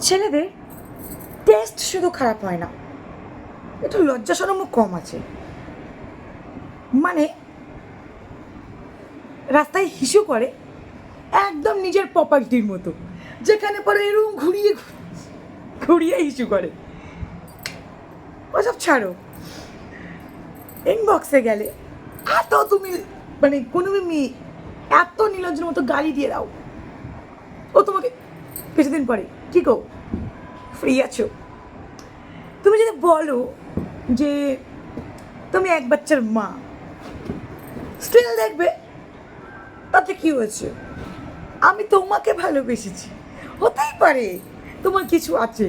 ছেলেদের টেস্ট শুধু খারাপ হয় না। একটু লজ্জা সরমও কম আছে। মানে রাস্তায় হিসু করে একদম নিজের প্রপার্টির মতো। যেখানে পরে এরকম ঘুরিয়ে ঘুরিয়ে হিসু করে। ওসব ছাড়ো। ইনবক্সে গেলে এত তুমি মানে কোনো মেয়ে এত নীলজ্জের মতো গালি দিয়ে দাও। ও তোমাকে কিছুদিন পরে কি গো? ফ্রি আছো? তুমি যদি বলো যে তুমি এক বাচ্চার মা স্টিল দেখবে তাতে কি হয়েছে? আমি তোমাকে ভালোবেসেছি। হতেই পারে তোমার কিছু আছে।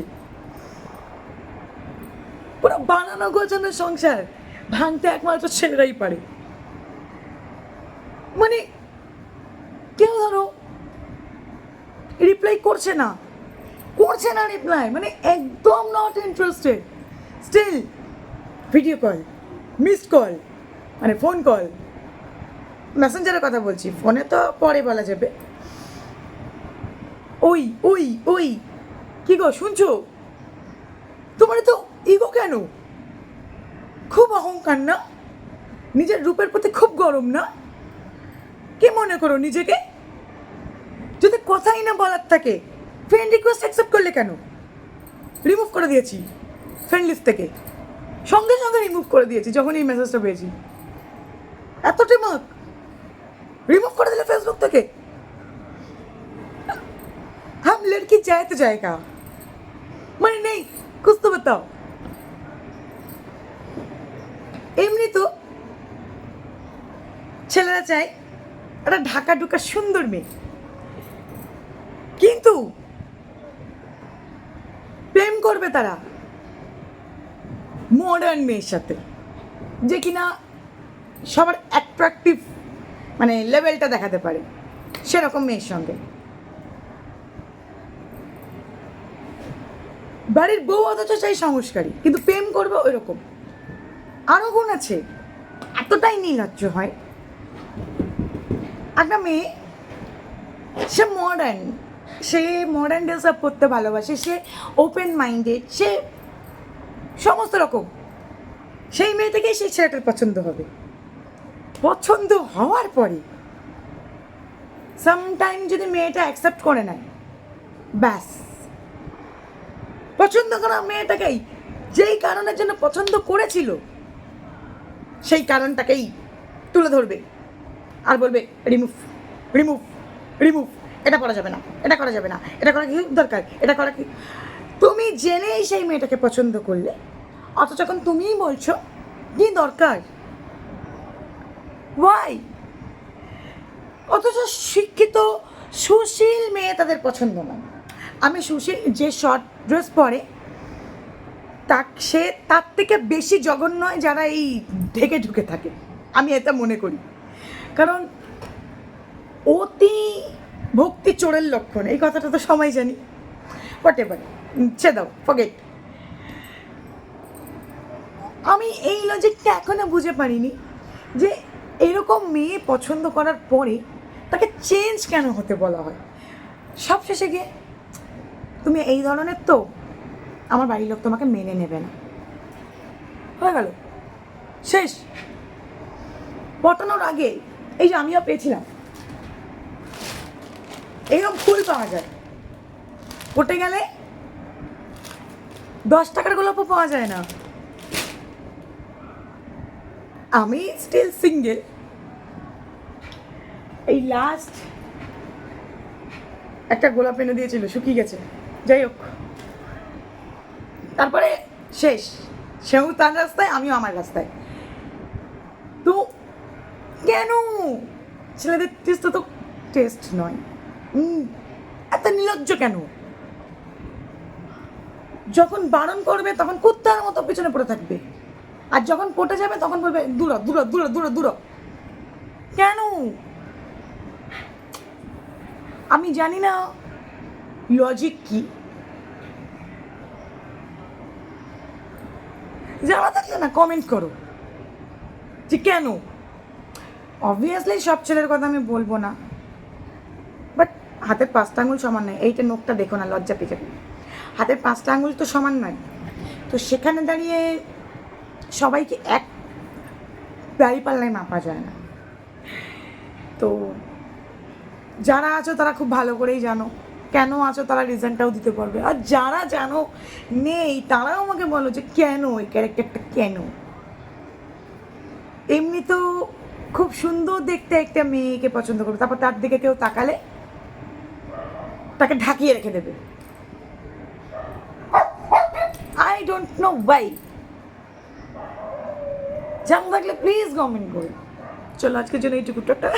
পুরো বানানো গোছানো সংসার ভাঙতে একমাত্র ছেলেরাই পারে। মানে কেউ ধরো রিপ্লাই করছে না। করছে না রিপ্লাই মানে একদম not interested still video call missed call মানে ফোন কল মেসেঞ্জারের কথা বলছি ফোনে তো পরে বলা যাবে। ওই ওই ওই, কি গো, শুনছো? তোমার তো ইগো কেন? খুব অহংকার না? নিজের রূপের প্রতি খুব গরম না? কে মনে করো নিজেকে? যদি কথাই না বলার থাকে ফ্রেন্ড রিকোয়েস্ট অ্যাকসেপ্ট করলে কেন? রিমুভ করে দিয়েছি ফ্রেন্ড লিস্ট থেকে। সঙ্গে সঙ্গে রিমুভ করে দিয়েছি, যখন এই মেসেজটা পেয়েছি। এতটাই মার্ক রিমুভ করে দিলে ফেসবুক থেকে। হাম লড়কি চায় তো জায়গা? মানে নেই কুছ তো এমনি তো ছেলেরা চায় একটা ঢাকা ঢুকা সুন্দর মেয়ে। তারা? মডার্ন মেয়ের সাথে। যে কিনা সবার অ্যাট্রাকটিভ মানে লেভেলটা দেখাতে পারে। সেরকম মেয়ের সঙ্গে। বাড়ির বউ অথচ চাই সংস্কারী, কিন্তু প্রেম করবে ওই রকম আরও গুণ আছে। এতটাই নীলজ্জ হয়। একটা মেয়ে, সে মডার্ন সে মডার্ন ড্রেস আপ করতে ভালোবাসে, সে ওপেন মাইন্ডেড সে সমস্ত রকম। সেই মেয়েটাকেই সেই ছেলেটার পছন্দ হবে। পছন্দ হওয়ার পরে সামটাইম যদি মেয়েটা অ্যাকসেপ্ট করে নেয়, ব্যাস। পছন্দ করা মেয়েটাকেই যেই কারণের জন্য পছন্দ করেছিল, সেই কারণটাকেই তুলে ধরবে। আর বলবে রিমুভ রিমুভ রিমুভ এটা করা যাবে না, এটা করা যাবে না, এটা করা কি দরকার? এটা করা কি? তুমি জেনেই সেই মেয়েটাকে পছন্দ করলে, অথচ যখন তুমিই বলছো, কি দরকার? ওয়াই অথচ শিক্ষিত, সুশীল মেয়ে তাদের পছন্দ না। আমি সুশীল, যে শর্ট ড্রেস পরে তা সে তার থেকে বেশি জঘন্য যারা এই ঢেকে ঢুকে থাকে। আমি এটা মনে করি। কারণ অতি ভক্তি চোরের লক্ষণ, এই কথাটা তো সবাই জানি। হোয়াট এভার ছে দাও ফগেট আমি এই লজিকটা এখনও বুঝে পারিনি যে এরকম মেয়ে পছন্দ করার পরে তাকে চেঞ্জ কেন হতে বলা হয়? সব শেষে গিয়ে, তুমি এই ধরনের তো আমার বাড়ির লোক তোমাকে মেনে নেবে না। হয়ে গেল। শেষ। পটানোর আগে, এই যে আমিও পেয়েছিলাম এইরকম ফুল পাওয়া যায়। পটে গেলে দশ টাকার গোলাপও পাওয়া যায় না। আমি স্টিল সিঙ্গেল এই লাস্ট একটা গোলাপ এনে দিয়েছিল, শুকিয়ে গেছে। যাই হোক। তারপরে শেষ। সেও তার রাস্তায়, আমিও আমার রাস্তায়। তো কেন? ছেলেদের টেস্ট তো টেস্ট নয়। এত নির্লজ্জ কেন? যখন বারণ করবে, তখন কুত্তার মতো পেছনে পড়ে থাকবে। আর যখন পটে যাবে, তখন বলবে, দূর দূর দূর দূর দূর কেন? আমি জানি না লজিক কি। জানা থাকলে না কমেন্ট করো। যে কেন? অবভিয়াসলি সব ছেলের কথা আমি বলব না। হাতের পাঁচটা আঙুল সমান নয়, এইটা নোকটা দেখো না, লজ্জা পেয়ে হাতের পাঁচটা আঙুল তো সমান নয়। তো সেখানে দাঁড়িয়ে সবাইকে এক দাঁড়িপাল্লায় মাপা যায় না। তো যারা আছো তারা খুব ভালো করেই জানো, কেন আছো তারা রিজনটাও দিতে পারবে। আর যারা জানো নেই, তারাও আমাকে বলো যে কেন এই ক্যারেক্টারটা কেন? এমনি তো খুব সুন্দর দেখতে একটা মেয়েকে পছন্দ করবে, তারপর তার দিকে কেউ তাকালে তাকে ঢাকিয়ে রেখে দেবে। আই ডোন্ট নো ওয়াই জানা থাকলে প্লিজ কমেন্ট করুন চলো আজকের জন্য এইটুকু টাটা।